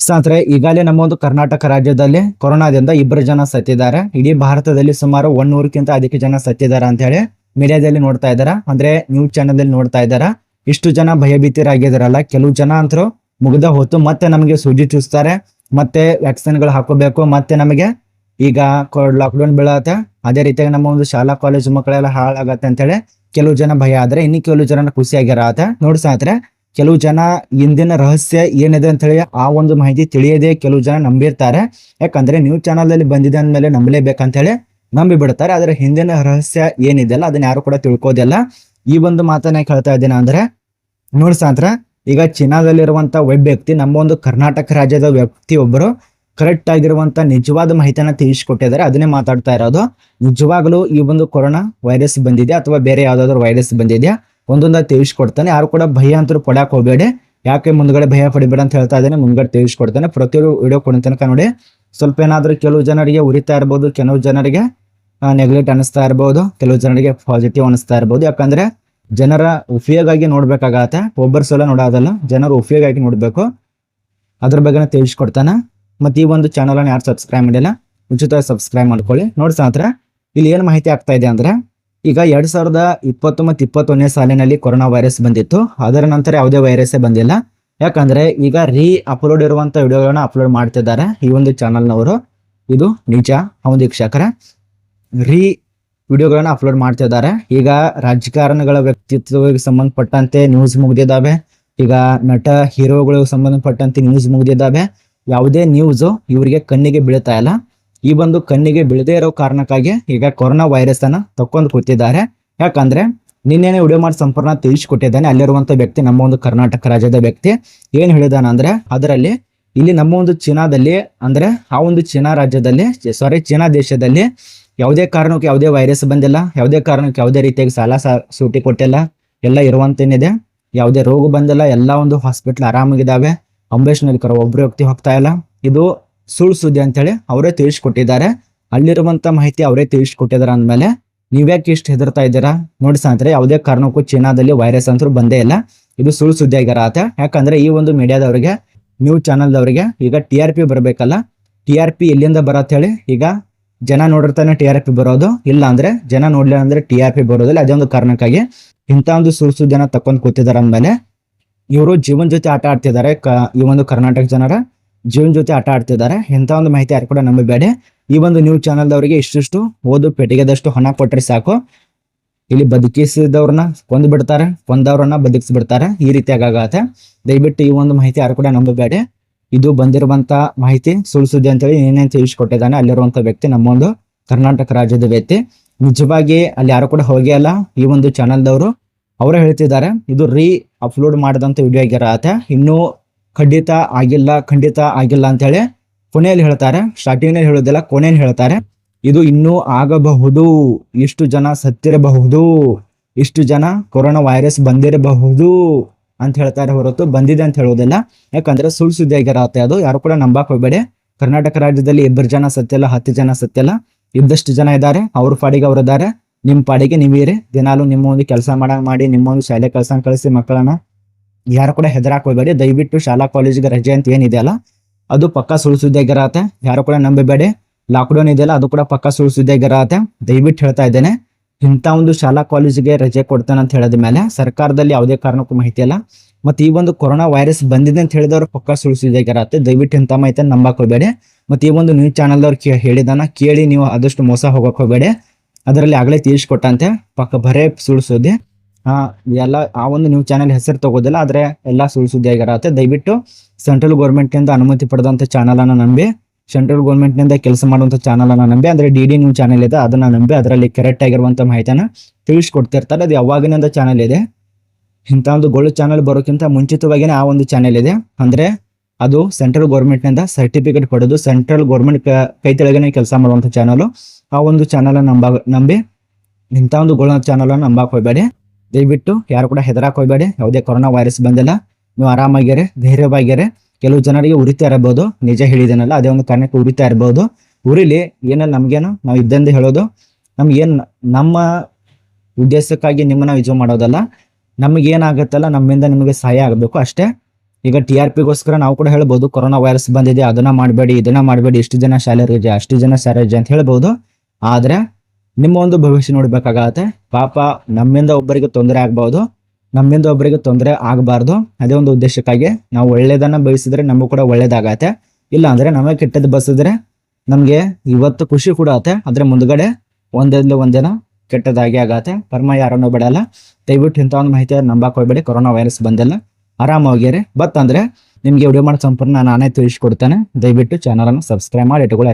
ಸ್ನೇಹಿತರೆ, ಈಗಾಗಲೇ ನಮ್ಮ ಒಂದು ಕರ್ನಾಟಕ ರಾಜ್ಯದಲ್ಲಿ ಕೊರೋನಾದಿಂದ ಇಬ್ಬರು ಜನ ಸತ್ತಿದ್ದಾರೆ. ಇಡೀ ಭಾರತದಲ್ಲಿ ಸುಮಾರು ಒಂದೂರಕ್ಕಿಂತ ಅಧಿಕ ಜನ ಸತ್ತಿದ್ದಾರೆ ಅಂತ ಹೇಳಿ ಮೀಡಿಯಾದಲ್ಲಿ ನೋಡ್ತಾ ಇದ್ದಾರ? ಅಂದ್ರೆ ನ್ಯೂಸ್ ಚಾನೆಲ್ ಅಲ್ಲಿ ನೋಡ್ತಾ ಇದ್ದಾರ? ಇಷ್ಟು ಜನ ಭಯಭೀತರಾಗಿದಾರಲ್ಲ ಕೆಲವು ಜನ ಅಂತರೂ ಮುಗ್ದ ಹೊತ್ತು ಮತ್ತೆ ನಮಗೆ ಸೂಜಿ ಚೂಸ್ತಾರೆ ಮತ್ತೆ ವ್ಯಾಕ್ಸಿನ್ಗಳು ಹಾಕೋಬೇಕು, ಮತ್ತೆ ನಮಗೆ ಈಗ ಲಾಕ್ಡೌನ್ ಬೀಳತ್ತೆ. ಅದೇ ರೀತಿಯಾಗಿ ನಮ್ಮ ಒಂದು ಶಾಲಾ ಕಾಲೇಜು ಮಕ್ಕಳೆಲ್ಲ ಹಾಳಾಗತ್ತೆ ಅಂತ ಹೇಳಿ ಕೆಲವು ಜನ ಭಯ ಆದ್ರೆ, ಇನ್ನು ಕೆಲವು ಜನ ಖುಷಿಯಾಗಿರತ್ತೆ ನೋಡಿ ಸ್ನೇಹಿತರೆ ಕೆಲವು ಜನ ಇಂದಿನ ರಹಸ್ಯ ಏನಿದೆ ಅಂತ ಹೇಳಿ ಆ ಒಂದು ಮಾಹಿತಿ ತಿಳಿಯದೆ ಕೆಲವು ಜನ ನಂಬಿರ್ತಾರೆ. ಯಾಕಂದ್ರೆ ನ್ಯೂಸ್ ಚಾನಲ್ ಅಲ್ಲಿ ಬಂದಿದೆ ಅಂದ್ಮೇಲೆ ನಂಬಲೇಬೇಕಂತ ಹೇಳಿ ನಂಬಿ ಬಿಡ್ತಾರೆ ಆದ್ರೆ ಹಿಂದಿನ ರಹಸ್ಯ ಏನಿದೆಯಲ್ಲ ಅದನ್ನ ಯಾರು ಕೂಡ ತಿಳ್ಕೋದಿಲ್ಲ. ಈ ಒಂದು ಮಾತನ್ನ ಹೇಳ್ತಾ ಇದ್ದೀನಿ ಅಂದ್ರೆ, ನೋಡಿ ಸಾಂತ್ರ ಈಗ ಚೀನಾದಲ್ಲಿರುವಂತ ಒಬ್ಬ ವ್ಯಕ್ತಿ, ನಮ್ಮ ಒಂದು ಕರ್ನಾಟಕ ರಾಜ್ಯದ ವ್ಯಕ್ತಿ ಒಬ್ಬರು ಕರೆಕ್ಟ್ ಆಗಿರುವಂತ ನಿಜವಾದ ಮಾಹಿತಿಯನ್ನ ತಿಳಿಸ್ಕೊಟ್ಟಿದ್ದಾರೆ. ಅದನ್ನೇ ಮಾತಾಡ್ತಾ ಇರೋದು. ನಿಜವಾಗ್ಲೂ ಈ ಒಂದು ಕೊರೋನಾ ವೈರಸ್ ಬಂದಿದೆ ಅಥವಾ ಬೇರೆ ಯಾವ್ದಾದ್ರು ವೈರಸ್ ಬಂದಿದೆಯಾ? ಒಂದೊಂದ ತಿಳಿಸ್ಕೊಡ್ತಾನೆ. ಯಾರು ಕೂಡ ಭಯ ಅಂತೂ ಪಡಕ್ ಹೋಗಬೇಡಿ. ಯಾಕೆ ಮುಂದ್ಗಡೆ ಭಯ ಪಡಿಬೇಡ ಅಂತ ಹೇಳ್ತಾ ಇದ್ದೇನೆ, ಮುಂದ್ಗಡೆ ತಿಳಿಸ್ಕೊಡ್ತಾನೆ. ಪ್ರತಿಯೊಂದು ವಿಡಿಯೋ ಕೊಡ ತನಕ ನೋಡಿ. ಸ್ವಲ್ಪ ಏನಾದ್ರೂ ಕೆಲವು ಜನರಿಗೆ ಉರಿತಾ ಇರ್ಬೋದು, ಕೆಲವು ಜನರಿಗೆ ನೆಗ್ಲೆಕ್ಟ್ ಅನಿಸ್ತಾ ಇರ್ಬೋದು, ಕೆಲವು ಜನರಿಗೆ ಪಾಸಿಟಿವ್ ಅನಿಸ್ತಾ ಇರ್ಬೋದು. ಯಾಕಂದ್ರೆ ಜನರ ಉಪಯೋಗ ಆಗಿ ನೋಡ್ಬೇಕಾಗತ್ತೆ. ಒಬ್ಬರು ಸಲ ನೋಡೋದಲ್ಲ, ಜನರ ಉಪಯೋಗ ಆಗಿ ನೋಡ್ಬೇಕು. ಅದ್ರ ಬಗ್ಗೆ ತಿಳಿಸ್ಕೊಡ್ತಾನೆ. ಮತ್ತೆ ಈ ಒಂದು ಚಾನಲ್ ಅನ್ನು ಯಾರು ಸಬ್ಸ್ಕ್ರೈಬ್ ಮಾಡಿಲ್ಲ, ಉಚಿತವಾಗಿ ಸಬ್ಸ್ಕ್ರೈಬ್ ಮಾಡ್ಕೊಳ್ಳಿ. ನೋಡಿ ಸಾತ್ರ ಇಲ್ಲಿ ಏನು ಮಾಹಿತಿ ಆಗ್ತಾ ಇದೆ ಅಂದ್ರೆ ಈಗ ಎರಡ್ ಸಾವಿರದ ಇಪ್ಪತ್ತು ಮತ್ತು ಇಪ್ಪತ್ತೊಂದನೇ ಸಾಲಿನಲ್ಲಿ ಕೊರೋನಾ ವೈರಸ್ ಬಂದಿತ್ತು. ಅದರ ನಂತರ ಯಾವುದೇ ವೈರಸ್ಸೇ ಬಂದಿಲ್ಲ. ಯಾಕಂದ್ರೆ ಈಗ ರೀ ಅಪ್ಲೋಡ್ ಇರುವಂತ ವಿಡಿಯೋಗಳನ್ನ ಅಪ್ಲೋಡ್ ಮಾಡ್ತಿದ್ದಾರೆ ಈ ಒಂದು ಚಾನಲ್ನವರು ಇದು ನಿಜ, ಹೌದು ವೀಕ್ಷಕರ. ರೀ ವಿಡಿಯೋಗಳನ್ನ ಅಪ್ಲೋಡ್ ಮಾಡ್ತಿದ್ದಾರೆ. ಈಗ ರಾಜಕಾರಣಿಗಳ ವ್ಯಕ್ತಿತ್ವಕ್ಕೆ ಸಂಬಂಧಪಟ್ಟಂತೆ ನ್ಯೂಸ್ ಮುಗ್ದಿದ್ದಾವೆ. ಈಗ ನಟ ಹೀರೋಗಳಿಗೆ ಸಂಬಂಧಪಟ್ಟಂತೆ ನ್ಯೂಸ್ ಮುಗ್ದಿದ್ದಾವೆ. ಯಾವುದೇ ನ್ಯೂಸು ಇವರಿಗೆ ಕಣ್ಣಿಗೆ ಬೀಳ್ತಾ ಇಲ್ಲ. ಈ ಬಂದು ಕಣ್ಣಿಗೆ ಬೀಳದೇ ಇರೋ ಕಾರಣಕ್ಕಾಗಿ ಈಗ ಕೊರೋನಾ ವೈರಸ್ ಅನ್ನ ತಕ್ಕೊಂಡು ಕೂತಿದ್ದಾರೆ. ಯಾಕಂದ್ರೆ ನಿನ್ನೆನೆ ವಿಡಿಯೋ ಮಾಡಿ ಸಂಪೂರ್ಣ ತಿಳಿಸ್ಕೊಟ್ಟಿದ್ದಾನೆ. ಅಲ್ಲಿರುವಂತ ವ್ಯಕ್ತಿ ನಮ್ಮ ಒಂದು ಕರ್ನಾಟಕ ರಾಜ್ಯದ ವ್ಯಕ್ತಿ. ಏನ್ ಹೇಳಿದಾನ ಅಂದ್ರೆ ಅದರಲ್ಲಿ ಇಲ್ಲಿ ನಮ್ಮ ಒಂದು ಚೀನಾದಲ್ಲಿ ಅಂದ್ರೆ ಆ ಒಂದು ಚೀನಾ ರಾಜ್ಯದಲ್ಲಿ ಸಾರಿ ಚೀನಾ ದೇಶದಲ್ಲಿ ಯಾವುದೇ ಕಾರಣಕ್ಕೆ ಯಾವುದೇ ವೈರಸ್ ಬಂದಿಲ್ಲ. ಯಾವುದೇ ಕಾರಣಕ್ಕೆ ಯಾವುದೇ ರೀತಿಯಾಗಿ ಸಾಲ ಸೂಟಿ ಕೊಟ್ಟಿಲ್ಲ. ಎಲ್ಲ ಇರುವಂತೇನಿದೆ. ಯಾವುದೇ ರೋಗ ಬಂದಿಲ್ಲ. ಎಲ್ಲ ಒಂದು ಹಾಸ್ಪಿಟ್ಲ್ ಆರಾಮಾಗಿದ್ದಾವೆ. ಅಂಬೇಡ್ಕರ್ ಕರೋ ಒಬ್ರು ವ್ಯಕ್ತಿ ಹೋಗ್ತಾ ಇಲ್ಲ. ಇದು ಸುಳ್ಳು ಸುದ್ದಿ ಅಂತೇಳಿ ಅವರೇ ತಿಳಿಸ್ಕೊಟ್ಟಿದ್ದಾರೆ. ಅಲ್ಲಿರುವಂತ ಮಾಹಿತಿ ಅವರೇ ತಿಳಿಸ್ಕೊಟ್ಟಿದ್ದಾರೆ ಅಂದಮೇಲೆ ನೀವ್ಯಾಕೆ ಇಷ್ಟು ಹೆದರ್ತಾ ಇದ್ದೀರಾ? ನೋಡಿ ಸಾಂದ್ರೆ ಯಾವುದೇ ಕಾರಣಕ್ಕೂ ಚೀನಾದಲ್ಲಿ ವೈರಸ್ ಅಂತೂ ಬಂದೇ ಇಲ್ಲ. ಇದು ಸುಳ್ಳು ಸುದ್ದಿ ಆಗಿರತ್ತೆ. ಯಾಕಂದ್ರೆ ಈ ಒಂದು ಮೀಡಿಯಾದವರಿಗೆ, ನ್ಯೂಸ್ ಚಾನಲ್ದವರಿಗೆ ಈಗ ಟಿ ಆರ್ ಪಿ ಬರಬೇಕಲ್ಲ. ಟಿ ಆರ್ ಪಿ ಎಲ್ಲಿಂದ ಬರತ್ತೆ ಹೇಳಿ? ಈಗ ಜನ ನೋಡಿರ್ತಾನೆ ಟಿ ಆರ್ ಪಿ ಬರೋದು. ಇಲ್ಲ ಅಂದ್ರೆ ಜನ ನೋಡ್ಲಿಲ್ಲ ಅಂದ್ರೆ ಟಿ ಆರ್ ಪಿ ಬರೋದಿಲ್ಲ. ಅದೇ ಒಂದು ಕಾರಣಕ್ಕಾಗಿ ಇಂಥ ಒಂದು ಸುಳ್ಳು ಸುದ್ದಿನ ತಕೊಂಡ್ ಕೂತಿದ್ದಾರೆ ಅಂದಮೇಲೆ ಇವರು ಜೀವನ ಜೊತೆ ಆಟ ಆಡ್ತಿದ್ದಾರೆ ಈ ಒಂದು ಕರ್ನಾಟಕ ಜನರ. ಜೀವನ್ ಜೊತೆ ಆಟ ಆಡ್ತಿದ್ದಾರೆ. ಎಂಥ ಒಂದು ಮಾಹಿತಿ ಯಾರು ಕೂಡ ನಂಬಬೇಡಿ. ಈ ಒಂದು ನ್ಯೂಸ್ ಚಾನಲ್ದವರಿಗೆ ಇಷ್ಟಿಷ್ಟು ಓದು ಪೆಟ್ಟಿಗೆದಷ್ಟು ಹಣ ಕೊಟ್ಟರೆ ಸಾಕು. ಇಲ್ಲಿ ಬದುಕಿಸಿದವ್ರನ್ನ ಕೊಂದು ಬಿಡ್ತಾರೆ ಕೊಂದವ್ರನ್ನ ಬದುಕಿಸ್ಬಿಡ್ತಾರೆ. ಈ ರೀತಿಯಾಗತ್ತೆ ದಯವಿಟ್ಟು ಈ ಒಂದು ಮಾಹಿತಿ ಯಾರು ಕೂಡ ನಂಬಬೇಡಿ. ಇದು ಬಂದಿರುವಂತ ಮಾಹಿತಿ ಸುಳ್ಳು ಸುದ್ದಿ ಅಂತೇಳಿ ಏನೇನು ತಿಳಿಸ್ಕೊಟ್ಟಿದ್ದಾನೆ ಅಲ್ಲಿರುವಂತ ವ್ಯಕ್ತಿ ನಮ್ಮ ಒಂದು ಕರ್ನಾಟಕ ರಾಜ್ಯದ ವ್ಯಕ್ತಿ. ನಿಜವಾಗಿ ಅಲ್ಲಿ ಯಾರು ಕೂಡ ಹೋಗಿ ಅಲ್ಲ. ಈ ಒಂದು ಚಾನಲ್ದವರು ಅವರೇ ಹೇಳ್ತಿದ್ದಾರೆ, ಇದು ರೀ ಅಪ್ಲೋಡ್ ಮಾಡಿದಂತ ವಿಡಿಯೋ ಆಗಿರತ್ತೆ. ಇನ್ನೂ ಖಂಡಿತ ಆಗಿಲ್ಲ ಖಂಡಿತ ಆಗಿಲ್ಲ ಅಂತ ಹೇಳಿ ಕೊನೆಯಲ್ಲಿ ಹೇಳ್ತಾರೆ. ಸ್ಟಾರ್ಟಿಂಗ್ನಲ್ಲಿ ಹೇಳೋದಿಲ್ಲ ಕೊನೆಯಲ್ಲಿ ಹೇಳ್ತಾರೆ. ಇದು ಇನ್ನೂ ಆಗಬಹುದು. ಇಷ್ಟು ಜನ ಸತ್ತಿರಬಹುದು. ಇಷ್ಟು ಜನ ಕೊರೋನಾ ವೈರಸ್ ಬಂದಿರಬಹುದು ಅಂತ ಹೇಳ್ತಾರೆ ಹೊರತು ಬಂದಿದೆ ಅಂತ ಹೇಳೋದಿಲ್ಲ ಯಾಕಂದ್ರೆ ಸುಳ್ಳು ಸುದ್ದಿ ಆಗಿರತ್ತೆ ಅದು. ಯಾರು ಕೂಡ ನಂಬಕ್ ಹೋಗ್ಬೇಡಿ. ಕರ್ನಾಟಕ ರಾಜ್ಯದಲ್ಲಿ ಇಬ್ಬರು ಜನ ಸತ್ಯಲ್ಲ ಹತ್ತು ಜನ ಸತ್ಯಲ್ಲ ಇದ್ದಷ್ಟು ಜನ ಇದ್ದಾರೆ. ಅವ್ರ ಪಾಡಿಗೆ ಅವ್ರು ಇದ್ದಾರೆ. ನಿಮ್ ಪಾಡಿಗೆ ನೀವೀರಿ ದಿನಾಲು ನಿಮ್ಮ ಒಂದು ಕೆಲಸ ಮಾಡ, ಮಾಡಿ ನಿಮ್ಮ ಒಂದು ಶಾಲೆ ಕೆಲಸ ಕಳಿಸಿ ಮಕ್ಕಳನ್ನ. ಯಾರು ಕೂಡ ಹೆದರಾಕ್ ಹೋಗ್ಬೇಡಿ ದಯವಿಟ್ಟು ಶಾಲಾ ಕಾಲೇಜಿಗೆ ರಜೆ ಅಂತ ಏನಿದೆಯಲ್ಲ ಅದು ಪಕ್ಕ ಸುಳ್ಳು ಸುದ್ದಿ ಆಗಿರತ್ತೆ. ಯಾರು ಕೂಡ ನಂಬಬೇಡಿ. ಲಾಕ್ಡೌನ್ ಇದೆಯಲ್ಲ ಅದು ಕೂಡ ಪಕ್ಕ ಸುಳ್ಳು ಸುದ್ದಿ ಆಗಿರತ್ತೆ. ದಯವಿಟ್ಟು ಹೇಳ್ತಾ ಇದ್ದೇನೆ. ಇಂಥ ಒಂದು ಶಾಲಾ ಕಾಲೇಜಿಗೆ ರಜೆ ಕೊಡ್ತಾನೆ ಅಂತ ಹೇಳಿದ ಮೇಲೆ ಸರ್ಕಾರದಲ್ಲಿ ಯಾವುದೇ ಕಾರಣಕ್ಕೂ ಮಾಹಿತಿ ಅಲ್ಲ ಮತ್ತೆ ಈ ಒಂದು ಕೊರೋನಾ ವೈರಸ್ ಬಂದಿದೆ ಅಂತ ಹೇಳಿದವರು ಪಕ್ಕ ಆಗಿರತ್ತೆ. ದಯವಿಟ್ಟು ಇಂಥ ಮಾಹಿತಿ ನಂಬಕ್ ಹೋಗ್ಬೇಡಿ ಮತ್ತೆ ಈ ಒಂದು ನ್ಯೂಸ್ ಚಾನಲ್ದವ್ರು ಕೇ ಹೇಳಿದಾನ, ಕೇಳಿ ನೀವು ಆದಷ್ಟು ಮೋಸ ಹೋಗಕ್ ಹೋಗ್ಬೇಡಿ. ಅದರಲ್ಲಿ ಆಗಲೇ ತಿಳಿಸ್ಕೊಟ್ಟಂತೆ. ಪಕ್ಕ ಬರೇ ಸುದ್ದಿ ಎಲ್ಲ, ಆ ಒಂದು ನ್ಯೂಸ್ ಚಾನೆಲ್ ಹೆಸರು ತಗೋದಿಲ್ಲ, ಆದರೆ ಎಲ್ಲ ಸುಳ್ಳು ಸುದ್ದಿ ಆಗಿರತ್ತೆ ದಯವಿಟ್ಟು ಸೆಂಟ್ರಲ್ ಗೌರ್ಮೆಂಟ್ನಿಂದ ಅನುಮತಿ ಪಡೆದಂತ ಚಾನಲನ್ನು ನಂಬಿ ಸೆಂಟ್ರಲ್ ಗೌರ್ಮೆಂಟ್ನಿಂದ ಕೆಲಸ ಮಾಡುವಂತ ಚಾನಲನ್ನು ನಂಬಿ, ಅಂದ್ರೆ ಡಿ ಡಿ ನ್ಯೂಸ್ ಚಾನೆಲ್ ಇದೆ, ಅದನ್ನ ನಂಬಿ ಅದರಲ್ಲಿ ಕರೆಕ್ಟ್ ಆಗಿರುವಂತ ಮಾಹಿತಿಯನ್ನ ತಿಳಿಸ್ಕೊಡ್ತಿರ್ತಾರೆ. ಅದು ಯಾವಾಗಿನಿಂದ ಚಾನೆಲ್ ಇದೆ. ಇಂಥ ಒಂದು ಗೋಲ್ಡ್ ಚಾನೆಲ್ ಬರೋಕ್ಕಿಂತ ಮುಂಚಿತವಾಗಿಯೇ ಆ ಒಂದು ಚಾನೆಲ್ ಇದೆ. ಅಂದ್ರೆ ಅದು ಸೆಂಟ್ರಲ್ ಗೌರ್ಮೆಂಟ್ನಿಂದ ಸರ್ಟಿಫಿಕೇಟ್ ಪಡೆದು ಸೆಂಟ್ರಲ್ ಗೌರ್ಮೆಂಟ್ ಕೈ ತೆಳಗನೆ ಕೆಲಸ ಮಾಡುವಂತ ಚಾನಲು ಆ ಒಂದು ಚಾನಲನ್ನು ನಂಬ, ನಂಬಿ ಇಂಥ ಒಂದು ಗೋಲ್ಡ್ ಚಾನಲನ್ನು ಹೋಗಬೇಡಿ ಹೋಗ್ಬೇಡಿ. ದಯವಿಟ್ಟು ಯಾರು ಕೂಡ ಹೆದರಾಕ್ ಹೋಗ್ಬೇಡಿ. ಯಾವುದೇ ಕೊರೋನಾ ವೈರಸ್ ಬಂದಿಲ್ಲ. ನೀವು ಆರಾಮಾಗಿರಿ, ಧೈರ್ಯವಾಗಿರಿ. ಕೆಲವು ಜನರಿಗೆ ಉರಿತಾ ಇರಬಹುದು. ನಿಜ ಹೇಳಿದೇನಲ್ಲ, ಅದೇ ಒಂದು ಕಾರಣಕ್ಕೆ ಉರಿತಾ ಇರಬಹುದು. ಉರಿಲಿ ಏನಲ್ಲ, ನಮ್ಗೇನು? ನಾವು ಇದ್ದಂದು ಹೇಳೋದು. ನಮ್ಗೇನ್ ನಮ್ಮ ಉದ್ದೇಶಕ್ಕಾಗಿ ನಿಮ್ಮನ್ನ ಯೂಸ್ ಮಾಡೋದಲ್ಲ. ನಮ್ಗೆ ನಮ್ಮಿಂದ ನಿಮಗೆ ಸಹಾಯ ಆಗಬೇಕು ಅಷ್ಟೇ. ಈಗ ಟಿ ಆರ್ ಪಿಗೋಸ್ಕರ ನಾವು ಕೂಡ ಹೇಳ್ಬೋದು, ಕೊರೋನಾ ವೈರಸ್ ಬಂದಿದೆ, ಅದನ್ನ ಮಾಡಬೇಡಿ, ಇದನ್ನ ಮಾಡಬೇಡಿ. ಇಷ್ಟು ಜನ ಶಾಲೆ ರಜೆ ಅಷ್ಟು ಜನ ಸ್ಯಾಲರಿ ಅಂತ ಹೇಳ್ಬೋದು. ಆದ್ರೆ ನಿಮ್ಮ ಒಂದು ಭವಿಷ್ಯ ನೋಡ್ಬೇಕಾಗತ್ತೆ. ಪಾಪ ನಮ್ಮಿಂದ ಒಬ್ಬರಿಗೆ ತೊಂದರೆ ಆಗ್ಬಹುದು ನಮ್ಮಿಂದ ಒಬ್ಬರಿಗೆ ತೊಂದರೆ ಆಗಬಾರ್ದು. ಅದೇ ಒಂದು ಉದ್ದೇಶಕ್ಕಾಗಿ ನಾವು ಒಳ್ಳೇದನ್ನ ಬಯಸಿದ್ರೆ ನಮಗೂ ಕೂಡ ಒಳ್ಳೇದಾಗತ್ತೆ. ಇಲ್ಲ ಅಂದ್ರೆ ನಮಗೆ ಕೆಟ್ಟದ್ದು ಬಸಿದ್ರೆ ನಮ್ಗೆ ಇವತ್ತು ಖುಷಿ ಕೂಡ ಆಗುತ್ತೆ ಅದ್ರ ಮುಂದ್ಗಡೆ ಒಂದಿಲ್ಲ ಒಂದಿನ ಕೆಟ್ಟದಾಗಿ ಆಗತ್ತೆ. ಕರ್ಮ ಯಾರನ್ನೂ ಬಿಡಲ್ಲ. ದಯವಿಟ್ಟು ಇಂಥ ಒಂದು ಮಾಹಿತಿ ನಂಬಕ್ ಹೋಗ್ಬೇಡಿ ಕೊರೋನಾ ವೈರಸ್ ಬಂದಿಲ್ಲ. ಆರಾಮಾಗಿರಿ ಬಟ್ ಅಂದ್ರೆ ನಿಮ್ಗೆ ವಿಡಿಯೋ ಮಾಡೋ ಸಂಪೂರ್ಣ ನಾನೇ ತಿಳಿಸ್ಕೊಡ್ತೇನೆ. ದಯವಿಟ್ಟು ಚಾನಲ್ ಅನ್ನು ಸಬ್ಸ್ಕ್ರೈಬ್ ಮಾಡಿ ಇಟ್ಕೊಳ್ಳಿ